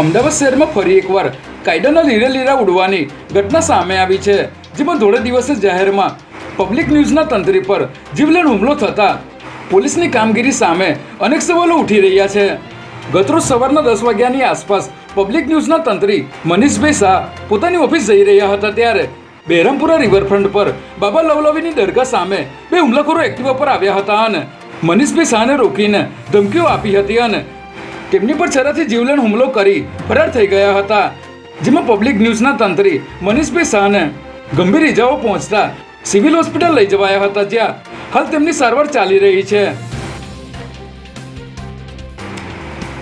અમદાવાદ શહેરમાં ફરી એકવાર કાયદાના લીરે લીરા ઉડવાની ઘટના સામે આવી છે, જેમાં ધોળે દિવસે જાહેરમાં પબ્લિક ન્યૂઝના તંત્રી પર જીવલેણ હુમલો થતા પોલીસની કામગીરી સામે અનેક સવાલો ઉઠી રહ્યા છે. ગતરોજ સવારના દસ વાગ્યાની આસપાસ પબ્લિક ન્યૂઝના તંત્રી મનીષભાઈ શાહ પોતાની ઓફિસ જઈ રહ્યા હતા ત્યારે બહેરામપુરા રિવરફ્રન્ટ પર બાબા લવલવીની દરગાહ સામે બે હુમલાખોરો એક્ટિવા પર આવ્યા હતા અને મનીષભાઈ શાહને રોકીને ધમકીઓ આપી હતી અને તેમની પર છરાથી જીવલેણ હુમલો કરી ફરાર થઈ ગયા હતા, જેમાં પબ્લિક ન્યૂઝના તંત્રી મનીષભાઈ શાહને ગંભીર ઇજાઓ પહોંચતા સિવિલ હોસ્પિટલ લઈ જવાયા હતા, જ્યાં હાલ તેમની સારવાર ચાલી રહી છે.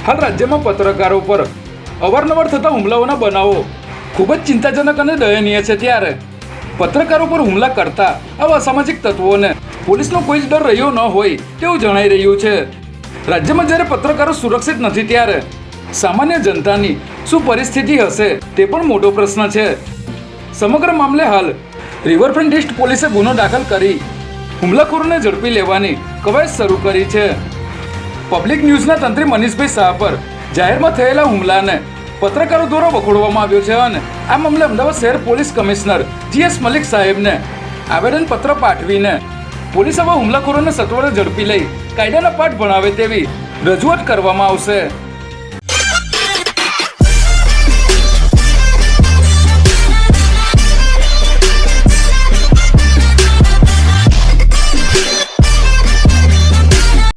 હાલ રાજ્યમાં પત્રકારો પર અવારનવાર થતા હુમલાઓના બનાવો ખૂબ જ ચિંતાજનક અને દયનીય છે, ત્યારે પત્રકારો પર હુમલા કરતા આવા અસામાજિક તત્વોને પોલીસનો કોઈ જ ડર રહ્યો ન હોય તેવું જણાઈ રહ્યું છે. રાજ્યમાં જ્યારે પત્રકારો સુરક્ષિત નથી ત્યારે સામાન્ય જનતાની શું પરિસ્થિતિ હશે તે પણ મોટો પ્રશ્ન છે. સમગ્ર મામલે હાલ રિવરફ્રન્ટ ઈસ્ટ પોલીસે ગુનો દાખલ કરી હુમલાખોરોને ઝડપી લેવાની કવાયત શરૂ કરી છે. પબ્લિક ન્યૂઝના તંત્રી મનીષભાઈ શાહ પર જાહેરમાં થયેલા હુમલાને પત્રકારો દ્વારા વખોડવામાં આવ્યો છે અને આ મામલે અમદાવાદ શહેર પોલીસ કમિશનર જીએસ મલિક સાહેબને આવેદનપત્ર પાઠવીને પોલીસ આવા હુમલાખોરોને સત્વરે ઝડપી લઈ કાયદાના પાઠ ભણાવે તેવી રજૂઆત કરવામાં આવશે.